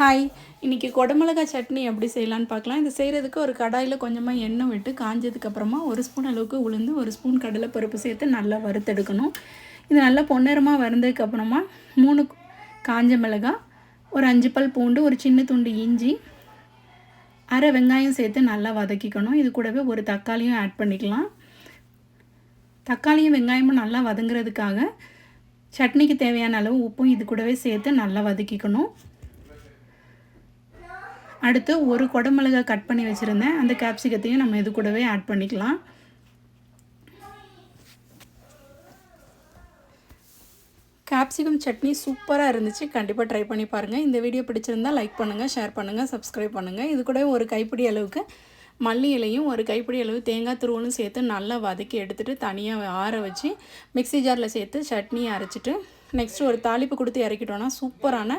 Hi இன்றைக்கி குடமிளகா சட்னி எப்படி செய்யலான்னு பார்க்கலாம். இது செய்கிறதுக்கு ஒரு கடாயில் கொஞ்சமாக எண்ணெய் விட்டு காஞ்சதுக்கப்புறமா ஒரு ஸ்பூன் அளவுக்கு உளுந்து ஒரு ஸ்பூன் கடலைப்பருப்பு சேர்த்து நல்லா வறுத்தெடுக்கணும். இது நல்லா பொன்னிறமாக வறுந்ததுக்கப்புறமா மூணு காஞ்ச மிளகாய் ஒரு அஞ்சு பல் பூண்டு ஒரு சின்ன துண்டு இஞ்சி அரை வெங்காயம் சேர்த்து நல்லா வதக்கிக்கணும். இது கூடவே ஒரு தக்காளியும் ஆட் பண்ணிக்கலாம். தக்காளியும் வெங்காயமும் நல்லா வதங்குறதுக்காக சட்னிக்கு தேவையான அளவு உப்பும் இது கூடவே சேர்த்து நல்லா வதக்கிக்கணும். அடுத்து ஒரு குடமிளகா கட் பண்ணி வச்சுருந்தேன். அந்த கேப்சிகத்தையும் நம்ம இது கூடவே ஆட் பண்ணிக்கலாம். கேப்சிகம் சட்னி சூப்பராக இருந்துச்சு. கண்டிப்பாக ட்ரை பண்ணி பாருங்கள் இந்த வீடியோ பிடிச்சிருந்தால் லைக் பண்ணுங்கள் ஷேர் பண்ணுங்கள் சப்ஸ்கிரைப் பண்ணுங்கள் இது கூட ஒரு கைப்பிடி அளவுக்கு மல்லி இலையும் ஒரு கைப்பிடி அளவு தேங்காய் துருவலும் சேர்த்து நல்லா வதக்கி எடுத்துகிட்டு தனியாக ஆற வச்சு மிக்சி ஜாரில் சேர்த்து சட்னியை அரைச்சிட்டு நெக்ஸ்ட்டு ஒரு தாளிப்பு கொடுத்து இறக்கிட்டோன்னா சூப்பரான